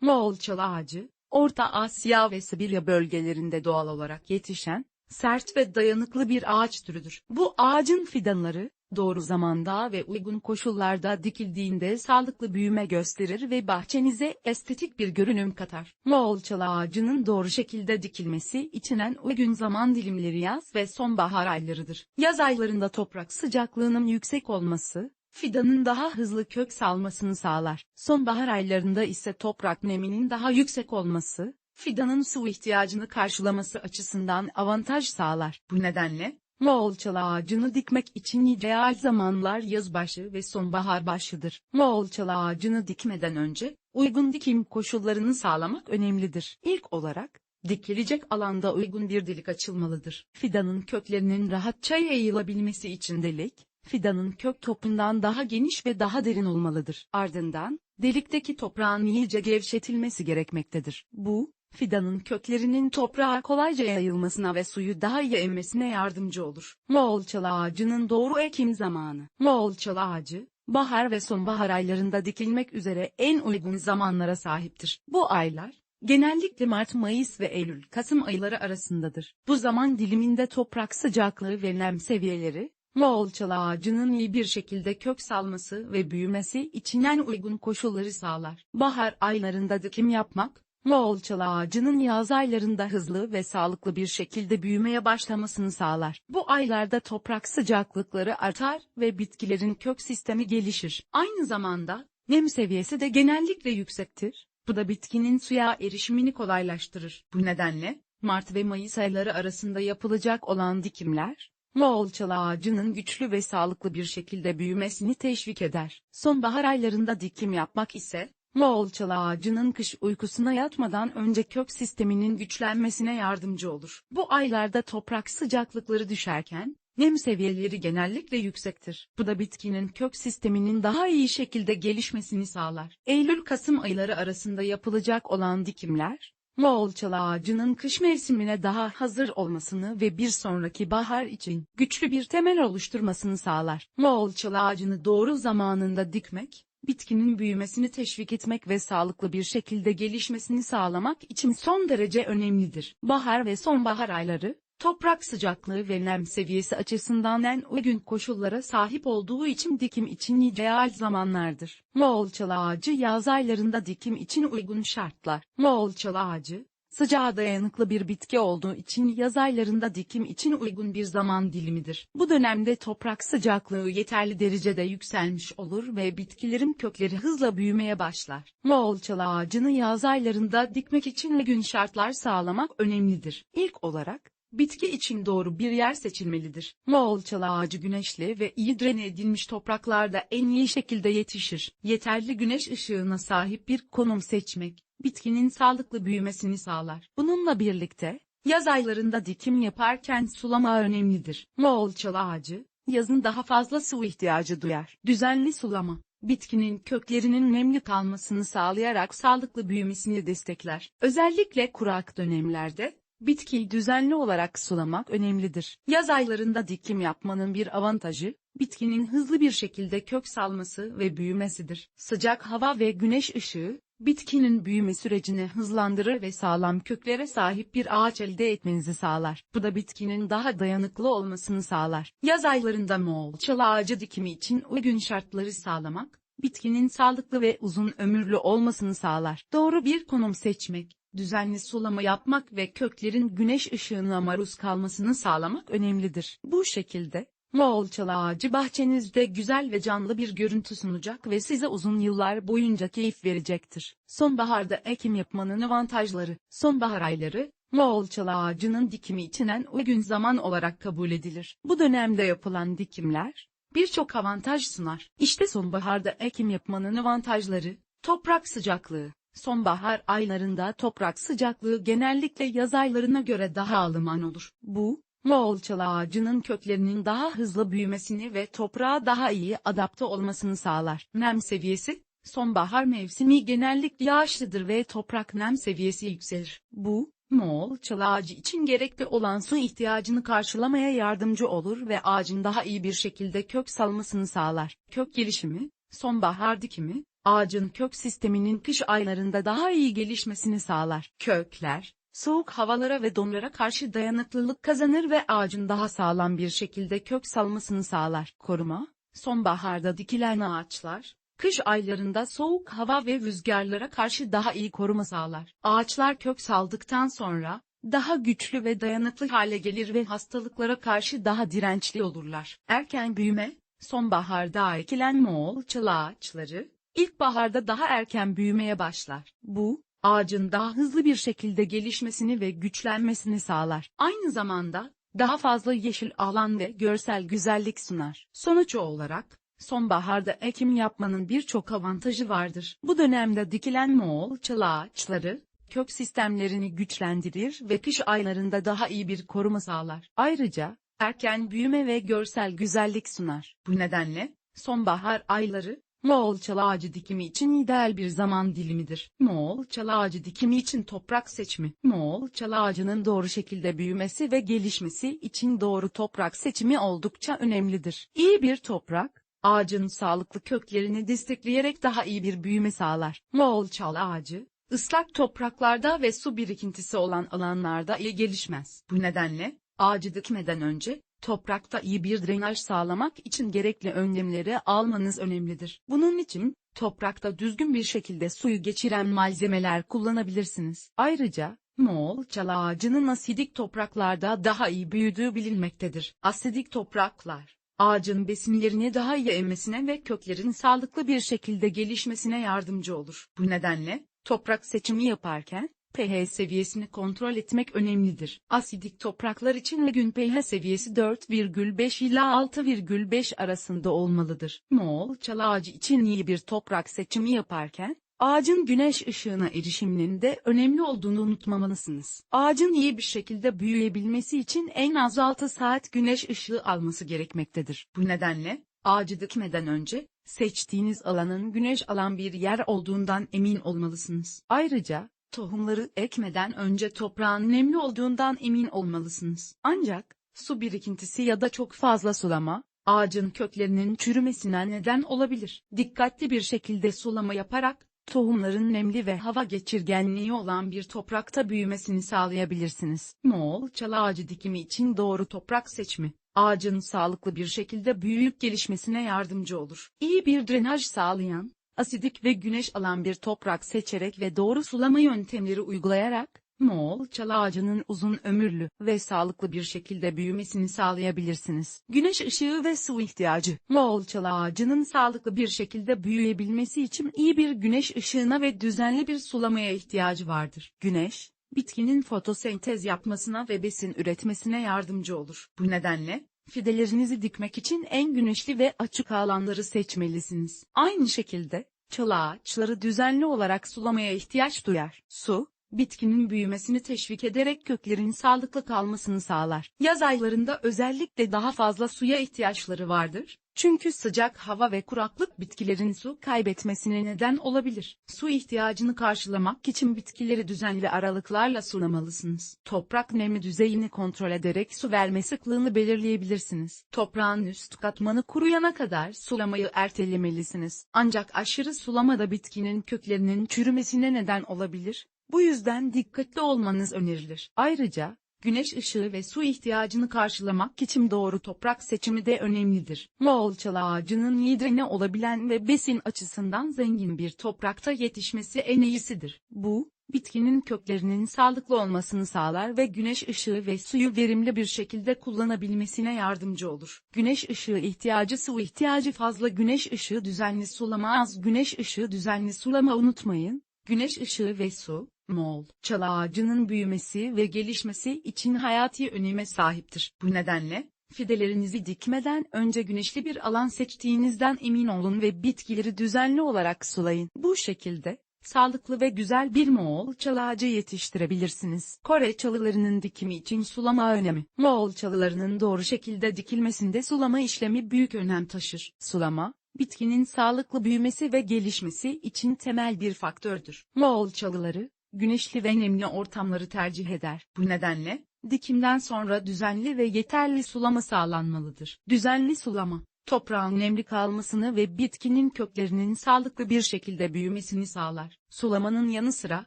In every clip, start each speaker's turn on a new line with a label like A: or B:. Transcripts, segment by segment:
A: Moğol çalı ağacı, Orta Asya ve Sibirya bölgelerinde doğal olarak yetişen, sert ve dayanıklı bir ağaç türüdür. Bu ağacın fidanları, doğru zamanda ve uygun koşullarda dikildiğinde sağlıklı büyüme gösterir ve bahçenize estetik bir görünüm katar. Moğol çalı ağacının doğru şekilde dikilmesi için en uygun zaman dilimleri yaz ve sonbahar aylarıdır. Yaz aylarında toprak sıcaklığının yüksek olması, fidanın daha hızlı kök salmasını sağlar. Sonbahar aylarında ise toprak neminin daha yüksek olması, fidanın su ihtiyacını karşılaması açısından avantaj sağlar. Bu nedenle, Moğol çalı ağacını dikmek için ideal zamanlar yazbaşı ve sonbahar başıdır. Moğol çalı ağacını dikmeden önce, uygun dikim koşullarını sağlamak önemlidir. İlk olarak, dikilecek alanda uygun bir delik açılmalıdır. Fidanın köklerinin rahatça yayılabilmesi için delik, fidanın kök topundan daha geniş ve daha derin olmalıdır. Ardından, delikteki toprağın iyice gevşetilmesi gerekmektedir. Bu, fidanın köklerinin toprağa kolayca yayılmasına ve suyu daha iyi emmesine yardımcı olur. Moğol çalı ağacının doğru ekim zamanı. Moğol çalı ağacı, bahar ve sonbahar aylarında dikilmek üzere en uygun zamanlara sahiptir. Bu aylar, genellikle Mart, Mayıs ve Eylül, Kasım ayları arasındadır. Bu zaman diliminde toprak sıcaklığı ve nem seviyeleri, Moğol çalı ağacının iyi bir şekilde kök salması ve büyümesi için en uygun koşulları sağlar. Bahar aylarında dikim yapmak, Moğol çalı ağacının yaz aylarında hızlı ve sağlıklı bir şekilde büyümeye başlamasını sağlar. Bu aylarda toprak sıcaklıkları artar ve bitkilerin kök sistemi gelişir. Aynı zamanda, nem seviyesi de genellikle yüksektir. Bu da bitkinin suya erişimini kolaylaştırır. Bu nedenle, Mart ve Mayıs ayları arasında yapılacak olan dikimler, Moğol çalı ağacının güçlü ve sağlıklı bir şekilde büyümesini teşvik eder. Sonbahar aylarında dikim yapmak ise, Moğol çalı ağacının kış uykusuna yatmadan önce kök sisteminin güçlenmesine yardımcı olur. Bu aylarda toprak sıcaklıkları düşerken, nem seviyeleri genellikle yüksektir. Bu da bitkinin kök sisteminin daha iyi şekilde gelişmesini sağlar. Eylül-Kasım ayları arasında yapılacak olan dikimler, Moğol çalı ağacının kış mevsimine daha hazır olmasını ve bir sonraki bahar için güçlü bir temel oluşturmasını sağlar. Moğol çalı ağacını doğru zamanında dikmek, bitkinin büyümesini teşvik etmek ve sağlıklı bir şekilde gelişmesini sağlamak için son derece önemlidir. Bahar ve sonbahar ayları, toprak sıcaklığı ve nem seviyesi açısından en uygun koşullara sahip olduğu için dikim için ideal zamanlardır. Moğol çalı ağacı yaz aylarında dikim için uygun şartlar. Moğol çalı ağacı, sıcağa dayanıklı bir bitki olduğu için yaz aylarında dikim için uygun bir zaman dilimidir. Bu dönemde toprak sıcaklığı yeterli derecede yükselmiş olur ve bitkilerin kökleri hızla büyümeye başlar. Moğol çalı ağacını yaz aylarında dikmek için uygun şartlar sağlamak önemlidir. İlk olarak, Bitki için doğru bir yer seçilmelidir. Moğol çalı ağacı güneşli ve iyi drene edilmiş topraklarda en iyi şekilde yetişir. Yeterli güneş ışığına sahip bir konum seçmek, bitkinin sağlıklı büyümesini sağlar. Bununla birlikte, yaz aylarında dikim yaparken sulama önemlidir. Moğol çalı ağacı, yazın daha fazla su ihtiyacı duyar. Düzenli sulama, bitkinin köklerinin nemli kalmasını sağlayarak sağlıklı büyümesini destekler. Özellikle kurak dönemlerde, Bitkiyi düzenli olarak sulamak önemlidir. Yaz aylarında dikim yapmanın bir avantajı, bitkinin hızlı bir şekilde kök salması ve büyümesidir. Sıcak hava ve güneş ışığı, bitkinin büyüme sürecini hızlandırır ve sağlam köklere sahip bir ağaç elde etmenizi sağlar. Bu da bitkinin daha dayanıklı olmasını sağlar. Yaz aylarında Moğol çalı ağacı dikimi için uygun şartları sağlamak, bitkinin sağlıklı ve uzun ömürlü olmasını sağlar. Doğru bir konum seçmek, düzenli sulama yapmak ve köklerin güneş ışığına maruz kalmasını sağlamak önemlidir. Bu şekilde, Moğol çalı ağacı bahçenizde güzel ve canlı bir görüntü sunacak ve size uzun yıllar boyunca keyif verecektir. Sonbaharda ekim yapmanın avantajları, sonbahar ayları, Moğol çalı ağacının dikimi için en uygun zaman olarak kabul edilir. Bu dönemde yapılan dikimler, birçok avantaj sunar. İşte sonbaharda ekim yapmanın avantajları, toprak sıcaklığı, Sonbahar aylarında toprak sıcaklığı genellikle yaz aylarına göre daha ılıman olur. Bu, Moğol çalı ağacının köklerinin daha hızlı büyümesini ve toprağa daha iyi adapte olmasını sağlar. Nem seviyesi, sonbahar mevsimi genellikle yağışlıdır ve toprak nem seviyesi yükselir. Bu, Moğol çalı ağacı için gerekli olan su ihtiyacını karşılamaya yardımcı olur ve ağacın daha iyi bir şekilde kök salmasını sağlar. Kök gelişimi, sonbahar dikimi, ağacın kök sisteminin kış aylarında daha iyi gelişmesini sağlar. Kökler, soğuk havalara ve donlara karşı dayanıklılık kazanır ve ağacın daha sağlam bir şekilde kök salmasını sağlar. Koruma, sonbaharda dikilen ağaçlar, kış aylarında soğuk hava ve rüzgarlara karşı daha iyi koruma sağlar. Ağaçlar kök saldıktan sonra, daha güçlü ve dayanıklı hale gelir ve hastalıklara karşı daha dirençli olurlar. Erken büyüme, sonbaharda ekilen Moğol çalı ağaçları, ilkbaharda daha erken büyümeye başlar. Bu, ağacın daha hızlı bir şekilde gelişmesini ve güçlenmesini sağlar. Aynı zamanda, daha fazla yeşil alan ve görsel güzellik sunar. Sonuç olarak, sonbaharda ekim yapmanın birçok avantajı vardır. Bu dönemde dikilen Moğol çalı ağaçları, kök sistemlerini güçlendirir ve kış aylarında daha iyi bir koruma sağlar. Ayrıca, erken büyüme ve görsel güzellik sunar. Bu nedenle, sonbahar ayları, Moğol çalı ağacı dikimi için ideal bir zaman dilimidir. Moğol çalı ağacı dikimi için toprak seçimi. Moğol çalı ağacının doğru şekilde büyümesi ve gelişmesi için doğru toprak seçimi oldukça önemlidir. İyi bir toprak, ağacın sağlıklı köklerini destekleyerek daha iyi bir büyüme sağlar. Moğol çalı ağacı, ıslak topraklarda ve su birikintisi olan alanlarda iyi gelişmez. Bu nedenle, ağacı dikmeden önce, toprakta iyi bir drenaj sağlamak için gerekli önlemleri almanız önemlidir. Bunun için, toprakta düzgün bir şekilde suyu geçiren malzemeler kullanabilirsiniz. Ayrıca, Moğol çalı ağacının asidik topraklarda daha iyi büyüdüğü bilinmektedir. Asidik topraklar, ağacın besinlerini daha iyi emmesine ve köklerin sağlıklı bir şekilde gelişmesine yardımcı olur. Bu nedenle, toprak seçimi yaparken, pH seviyesini kontrol etmek önemlidir. Asidik topraklar için gün pH seviyesi 4,5 ila 6,5 arasında olmalıdır. Moğol çalı ağacı için iyi bir toprak seçimi yaparken, ağacın güneş ışığına erişiminin de önemli olduğunu unutmamalısınız. Ağacın iyi bir şekilde büyüyebilmesi için en az 6 saat güneş ışığı alması gerekmektedir. Bu nedenle, ağacı dikmeden önce, seçtiğiniz alanın güneş alan bir yer olduğundan emin olmalısınız. Ayrıca, Tohumları ekmeden önce toprağın nemli olduğundan emin olmalısınız. Ancak, su birikintisi ya da çok fazla sulama, ağacın köklerinin çürümesine neden olabilir. Dikkatli bir şekilde sulama yaparak, tohumların nemli ve hava geçirgenliği olan bir toprakta büyümesini sağlayabilirsiniz. Moğol çalı ağacı dikimi için doğru toprak seçimi, ağacın sağlıklı bir şekilde büyüyüp gelişmesine yardımcı olur. İyi bir drenaj sağlayan, asidik ve güneş alan bir toprak seçerek ve doğru sulama yöntemleri uygulayarak, Moğol çalı ağacının uzun ömürlü ve sağlıklı bir şekilde büyümesini sağlayabilirsiniz. Güneş ışığı ve su ihtiyacı. Moğol çalı ağacının sağlıklı bir şekilde büyüyebilmesi için iyi bir güneş ışığına ve düzenli bir sulamaya ihtiyacı vardır. Güneş, bitkinin fotosentez yapmasına ve besin üretmesine yardımcı olur. Bu nedenle, fidelerinizi dikmek için en güneşli ve açık alanları seçmelisiniz. Aynı şekilde, çalı ağaçları düzenli olarak sulamaya ihtiyaç duyar. Su, bitkinin büyümesini teşvik ederek köklerin sağlıklı kalmasını sağlar. Yaz aylarında özellikle daha fazla suya ihtiyaçları vardır. Çünkü sıcak hava ve kuraklık bitkilerin su kaybetmesine neden olabilir. Su ihtiyacını karşılamak için bitkileri düzenli aralıklarla sulamalısınız. Toprak nemi düzeyini kontrol ederek su verme sıklığını belirleyebilirsiniz. Toprağın üst katmanı kuruyana kadar sulamayı ertelemelisiniz. Ancak aşırı sulama da bitkinin köklerinin çürümesine neden olabilir. Bu yüzden dikkatli olmanız önerilir. Ayrıca, güneş ışığı ve su ihtiyacını karşılamak için doğru toprak seçimi de önemlidir. Moğol çalı ağacının yedrene olabilen ve besin açısından zengin bir toprakta yetişmesi en iyisidir. Bu, bitkinin köklerinin sağlıklı olmasını sağlar ve güneş ışığı ve suyu verimli bir şekilde kullanabilmesine yardımcı olur. Güneş ışığı ihtiyacı su ihtiyacı fazla güneş ışığı düzenli sulama az güneş ışığı düzenli sulama unutmayın. Güneş ışığı ve su, Moğol, çalı ağacının büyümesi ve gelişmesi için hayati öneme sahiptir. Bu nedenle, fidelerinizi dikmeden önce güneşli bir alan seçtiğinizden emin olun ve bitkileri düzenli olarak sulayın. Bu şekilde, sağlıklı ve güzel bir Moğol çalı ağacı yetiştirebilirsiniz. Kore çalılarının dikimi için sulama önemi. Moğol çalılarının doğru şekilde dikilmesinde sulama işlemi büyük önem taşır. Sulama, bitkinin sağlıklı büyümesi ve gelişmesi için temel bir faktördür. Moğol çalıları, güneşli ve nemli ortamları tercih eder. Bu nedenle, dikimden sonra düzenli ve yeterli sulama sağlanmalıdır. Düzenli sulama, toprağın nemli kalmasını ve bitkinin köklerinin sağlıklı bir şekilde büyümesini sağlar. Sulamanın yanı sıra,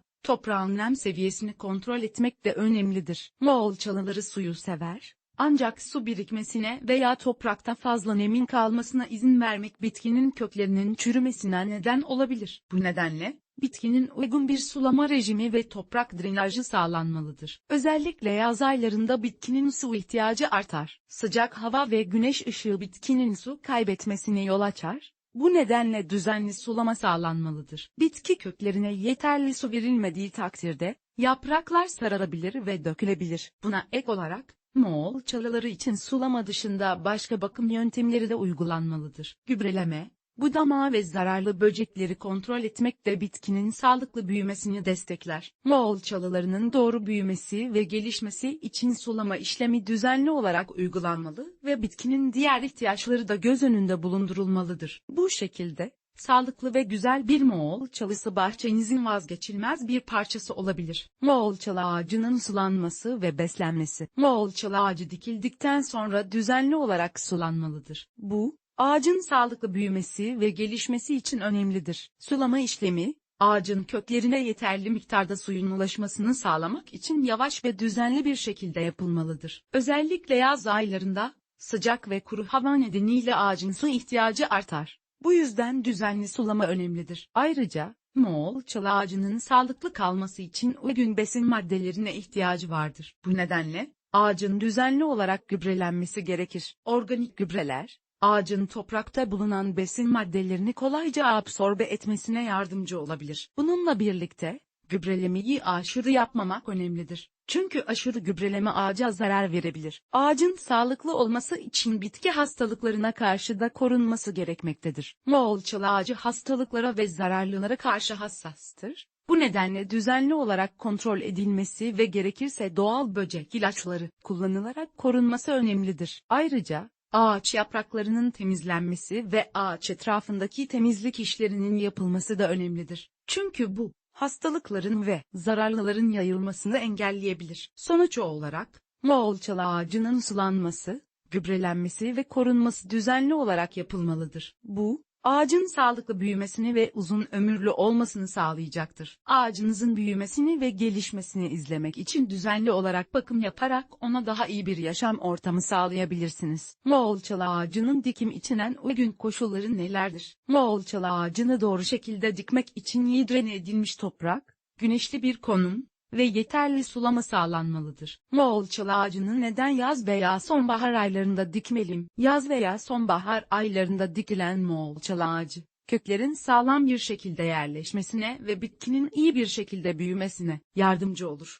A: toprağın nem seviyesini kontrol etmek de önemlidir. Moğol çalıları suyu sever, ancak su birikmesine veya toprakta fazla nemin kalmasına izin vermek bitkinin köklerinin çürümesine neden olabilir. Bu nedenle, bitkinin uygun bir sulama rejimi ve toprak drenajı sağlanmalıdır. Özellikle yaz aylarında bitkinin su ihtiyacı artar. Sıcak hava ve güneş ışığı bitkinin su kaybetmesine yol açar. Bu nedenle düzenli sulama sağlanmalıdır. Bitki köklerine yeterli su verilmediği takdirde, yapraklar sararabilir ve dökülebilir. Buna ek olarak, Moğol çalıları için sulama dışında başka bakım yöntemleri de uygulanmalıdır. Gübreleme, budama ve zararlı böcekleri kontrol etmek de bitkinin sağlıklı büyümesini destekler. Moğol çalılarının doğru büyümesi ve gelişmesi için sulama işlemi düzenli olarak uygulanmalı ve bitkinin diğer ihtiyaçları da göz önünde bulundurulmalıdır. Bu şekilde, Sağlıklı ve güzel bir Moğol çalısı bahçenizin vazgeçilmez bir parçası olabilir. Moğol çalı ağacının sulanması ve beslenmesi. Moğol çalı ağacı dikildikten sonra düzenli olarak sulanmalıdır. Bu, ağacın sağlıklı büyümesi ve gelişmesi için önemlidir. Sulama işlemi, ağacın köklerine yeterli miktarda suyun ulaşmasını sağlamak için yavaş ve düzenli bir şekilde yapılmalıdır. Özellikle yaz aylarında, sıcak ve kuru hava nedeniyle ağacın su ihtiyacı artar. Bu yüzden düzenli sulama önemlidir. Ayrıca, Moğol çalı ağacının sağlıklı kalması için uygun besin maddelerine ihtiyacı vardır. Bu nedenle, ağacın düzenli olarak gübrelenmesi gerekir. Organik gübreler, ağacın toprakta bulunan besin maddelerini kolayca absorbe etmesine yardımcı olabilir. Bununla birlikte, gübrelemeyi aşırı yapmamak önemlidir. Çünkü aşırı gübreleme ağaca zarar verebilir. Ağacın sağlıklı olması için bitki hastalıklarına karşı da korunması gerekmektedir. Moğol çalı ağacı hastalıklara ve zararlılara karşı hassastır. Bu nedenle düzenli olarak kontrol edilmesi ve gerekirse doğal böcek ilaçları kullanılarak korunması önemlidir. Ayrıca, ağaç yapraklarının temizlenmesi ve ağaç etrafındaki temizlik işlerinin yapılması da önemlidir. Çünkü bu, hastalıkların ve zararlıların yayılmasını engelleyebilir. Sonuç olarak, Moğol çalı ağacının sulanması, gübrelenmesi ve korunması düzenli olarak yapılmalıdır. Bu, ağacın sağlıklı büyümesini ve uzun ömürlü olmasını sağlayacaktır. Ağacınızın büyümesini ve gelişmesini izlemek için düzenli olarak bakım yaparak ona daha iyi bir yaşam ortamı sağlayabilirsiniz. Moğol çalı ağacının dikim içinen uygun koşulları nelerdir? Moğol çalı ağacını doğru şekilde dikmek için iyi drene edilmiş toprak, güneşli bir konum, ve yeterli sulama sağlanmalıdır. Moğol çalı ağacını neden yaz veya sonbahar aylarında dikmeliyim? Yaz veya sonbahar aylarında dikilen Moğol çalı ağacı, köklerin sağlam bir şekilde yerleşmesine ve bitkinin iyi bir şekilde büyümesine yardımcı olur.